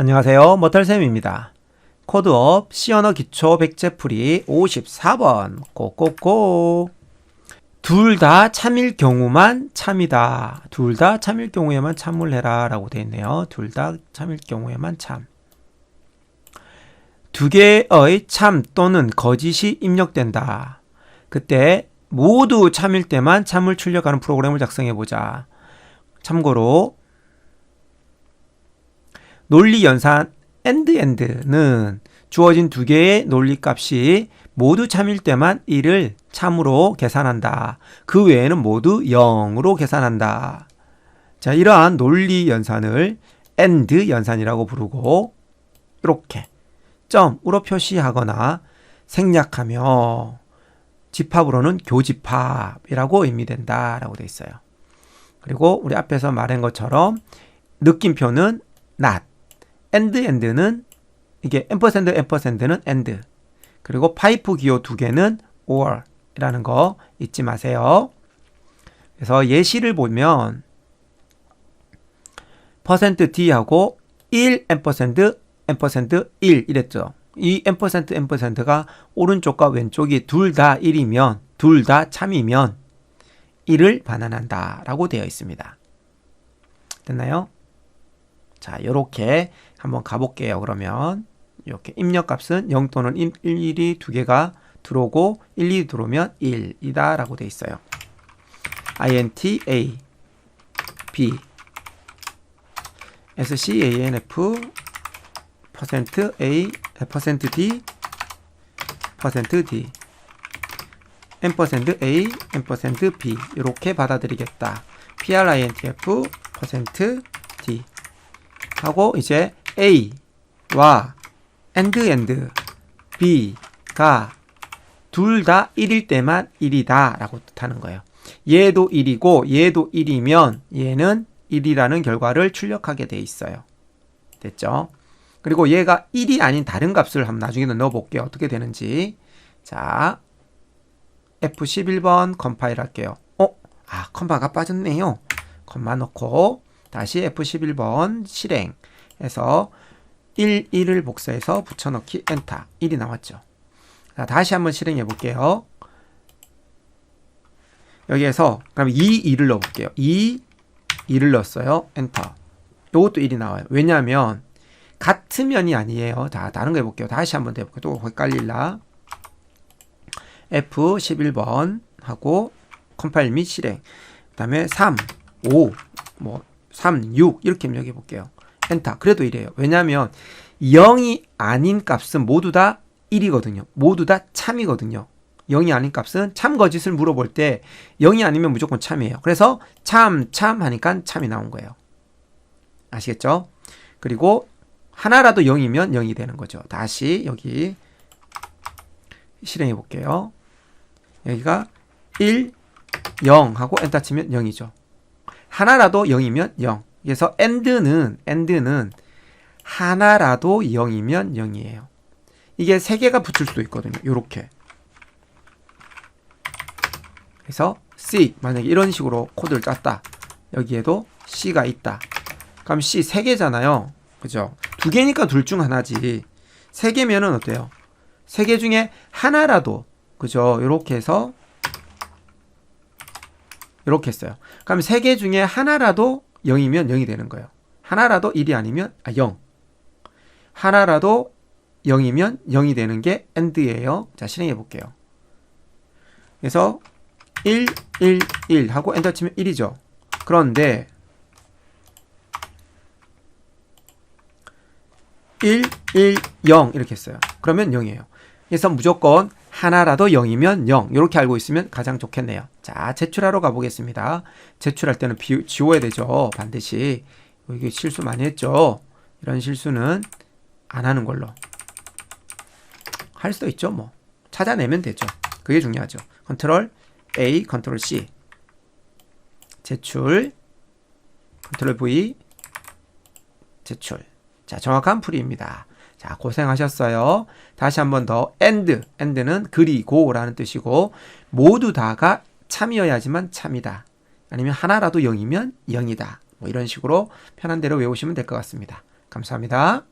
안녕하세요. 머털쌤입니다. 코드업 C언어 기초 백제풀이 54번 고고고 둘 다 참일 경우만 참이다. 둘 다 참일 경우에만 참을 해라 라고 되어 있네요. 둘 다 참일 경우에만 참. 두 개의 참 또는 거짓이 입력된다. 그때 모두 참일 때만 참을 출력하는 프로그램을 작성해 보자. 참고로 논리 연산 and and는 주어진 두 개의 논리 값이 모두 참일 때만 1을 참으로 계산한다. 그 외에는 모두 0으로 계산한다. 자, 이러한 논리 연산을 and 연산이라고 부르고 이렇게 점으로 표시하거나 생략하며 집합으로는 교집합이라고 의미된다라고 되어 있어요. 그리고 우리 앞에서 말한 것처럼 느낌표는 not and and는 이게 앰퍼샌드 앰퍼샌드는 and 그리고 파이프 기호 두 개는 or 이라는 거 잊지 마세요. 그래서 예시를 보면 퍼센트 %d하고 1 앰퍼샌드 앰퍼샌드 1 이랬죠. 이 앰퍼센트 앰퍼센트가 오른쪽과 왼쪽이 둘 다 1이면 둘 다 참이면 1을 반환한다 라고 되어 있습니다. 됐나요? 자, 요렇게 한번 가볼게요. 그러면 이렇게 입력값은 0 또는 1, 1이 두 개가 들어오고 1, 2 들어오면 1이다 라고 되어 있어요. int a b scanf a 퍼센트 d 퍼센트 d n 퍼센트 a n 퍼센트 b 이렇게 받아들이겠다. printf d 하고 이제 a와 and and b가 둘 다 1일 때만 1이다 라고 뜻하는 거예요. 얘도 1이고 얘도 1이면 얘는 1이라는 결과를 출력하게 돼 있어요. 됐죠? 그리고 얘가 1이 아닌 다른 값을 한번 나중에는 넣어 볼게요. 어떻게 되는지. 자, F11번 컴파일 할게요. 어? 아, 컴마가 빠졌네요. 컴마 넣고 다시 F11번 실행해서 1, 1을 복사해서 붙여넣기 엔터 1이 나왔죠. 자, 다시 한번 실행해 볼게요. 여기에서 그럼 2, 2를 넣어 볼게요. 2, 2를 넣었어요. 엔터. 요것도 1이 나와요. 왜냐하면 같은 면이 아니에요. 자, 다른 거 해볼게요. 다시 한번 해볼게요. 또 헷갈릴라. F11번 하고 컴파일 및 실행. 그 다음에 3, 5, 뭐 3, 6 이렇게 입력해 볼게요. 엔터. 그래도 이래요. 왜냐하면 0이 아닌 값은 모두 다 1이거든요. 모두 다 참이거든요. 0이 아닌 값은 참 거짓을 물어볼 때 0이 아니면 무조건 참이에요. 그래서 참, 참 하니까 참이 나온 거예요. 아시겠죠? 그리고 하나라도 0이면 0이 되는 거죠. 다시 여기 실행해 볼게요. 여기가 1, 0 하고 엔터 치면 0이죠. 하나라도 0이면 0. 그래서 and는 and는 하나라도 0이면 0이에요. 이게 세 개가 붙을 수도 있거든요. 요렇게. 그래서 C 만약에 이런 식으로 코드를 짰다. 여기에도 C가 있다. 그럼 C 세 개잖아요. 그죠? 두 개니까 둘 중 하나지. 세 개면은 어때요? 세 개 중에 하나라도 그죠? 이렇게 해서 이렇게 했어요. 그럼 세 개 중에 하나라도 0이면 0이 되는 거예요. 하나라도 1이 아니면 아 0. 하나라도 0이면 0이 되는 게 AND예요. 자, 실행해 볼게요. 그래서 1, 1, 1 하고 엔터 치면 1이죠. 그런데 1, 1, 0 이렇게 했어요. 그러면 0이에요. 그래서 무조건 하나라도 0이면 0 이렇게 알고 있으면 가장 좋겠네요. 자 제출하러 가보겠습니다. 제출할 때는 비, 지워야 되죠. 반드시 이게 실수 많이 했죠. 이런 실수는 안 하는 걸로 할 수도 있죠. 뭐 찾아내면 되죠. 그게 중요하죠. 컨트롤 A, 컨트롤 C 제출 컨트롤 V 제출 자, 정확한 풀이입니다. 자, 고생하셨어요. 다시 한 번 더 and, and는 그리고라는 뜻이고 모두 다가 참이어야지만 참이다. 아니면 하나라도 0이면 0이다. 뭐 이런 식으로 편한 대로 외우시면 될 것 같습니다. 감사합니다.